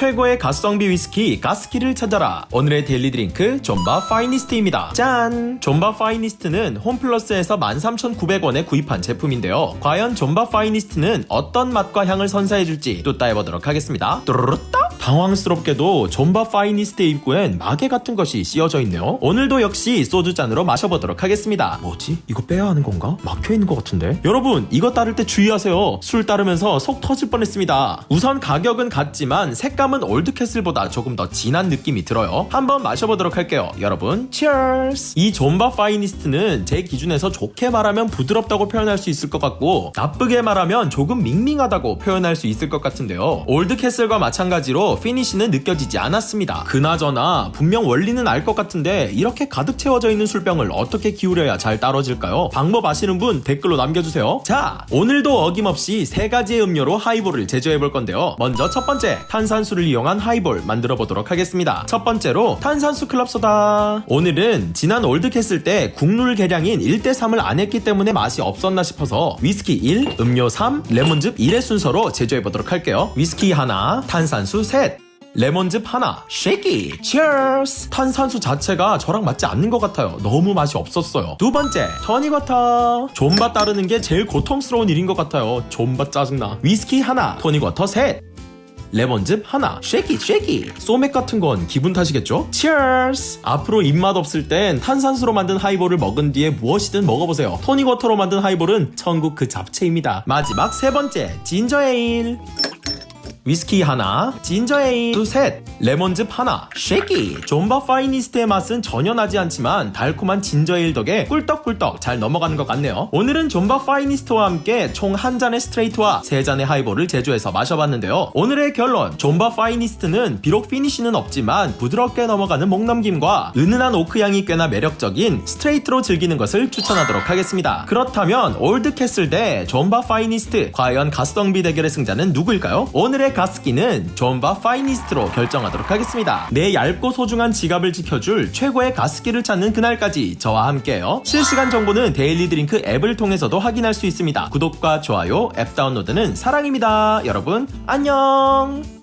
최고의 가성비 위스키 가스키를 찾아라. 오늘의 데일리 드링크 존바 파이니스트입니다. 짠. 존바 파이니스트는 홈플러스에서 13,900원에 구입한 제품인데요. 과연 존바 파이니스트는 어떤 맛과 향을 선사해줄지 또 따해보도록 하겠습니다. 뚜루루따 당황스럽게도 존바 파이니스트의 입구엔 마개 같은 것이 씌워져 있네요. 오늘도 역시 소주잔으로 마셔보도록 하겠습니다. 뭐지? 이거 빼야 하는 건가? 막혀있는 것 같은데? 여러분 이거 따를 때 주의하세요. 술 따르면서 속 터질 뻔했습니다. 우선 가격은 같지만 색감은 올드캐슬보다 조금 더 진한 느낌이 들어요. 한번 마셔보도록 할게요. 여러분 치얼스 이 존바 파이니스트는 제 기준에서 좋게 말하면 부드럽다고 표현할 수 있을 것 같고 나쁘게 말하면 조금 밍밍하다고 표현할 수 있을 것 같은데요. 올드캐슬과 마찬가지로 피니시는 느껴지지 않았습니다. 그나저나 분명 원리는 알 것 같은데 이렇게 가득 채워져 있는 술병을 어떻게 기울여야 잘 따라질까요? 방법 아시는 분 댓글로 남겨주세요. 자 오늘도 어김없이 세 가지의 음료로 하이볼을 제조해 볼 건데요. 먼저 첫 번째 탄산수를 이용한 하이볼 만들어 보도록 하겠습니다. 첫 번째로 탄산수 클럽 소다. 오늘은 지난 올드캐슬 때 국룰 계량인 1대3을 안 했기 때문에 맛이 없었나 싶어서 위스키 1, 음료 3, 레몬즙 1의 순서로 제조해 보도록 할게요. 위스키 하나, 탄산수 셋 레몬즙 하나, 쉐이키, 치얼스! 탄산수 자체가 저랑 맞지 않는 것 같아요. 너무 맛이 없었어요. 두 번째, 토닉워터. 존바 따르는 게 제일 고통스러운 일인 것 같아요. 존바 짜증나. 위스키 하나, 토닉워터 셋. 레몬즙 하나, 쉐이키, 쉐이키. 소맥 같은 건 기분 탓이겠죠? 치얼스! 앞으로 입맛 없을 땐 탄산수로 만든 하이볼을 먹은 뒤에 무엇이든 먹어보세요. 토닉워터로 만든 하이볼은 천국 그 잡채입니다. 마지막 세 번째, 진저에일. 위스키 하나, 진저에일 두셋, 레몬즙 하나, 쉐이키. 존바 파이니스트의 맛은 전혀 나지 않지만 달콤한 진저에일 덕에 꿀떡꿀떡 잘 넘어가는 것 같네요. 오늘은 존바 파이니스트와 함께 총 한 잔의 스트레이트와 세 잔의 하이볼을 제조해서 마셔봤는데요. 오늘의 결론, 존바 파이니스트는 비록 피니쉬는 없지만 부드럽게 넘어가는 목넘김과 은은한 오크향이 꽤나 매력적인 스트레이트로 즐기는 것을 추천하도록 하겠습니다. 그렇다면 올드캐슬 대 존바 파이니스트 과연 가성비 대결의 승자는 누구일까요? 오늘의 가스키는 존바 파이니스트로 결정 하도록 하겠습니다. 내 얇고 소중한 지갑을 지켜줄 최고의 가스키를 찾는 그날까지 저와 함께요. 실시간 정보는 데일리 드링크 앱을 통해서도 확인할 수 있습니다. 구독과 좋아요, 앱 다운로드는 사랑입니다. 여러분 안녕.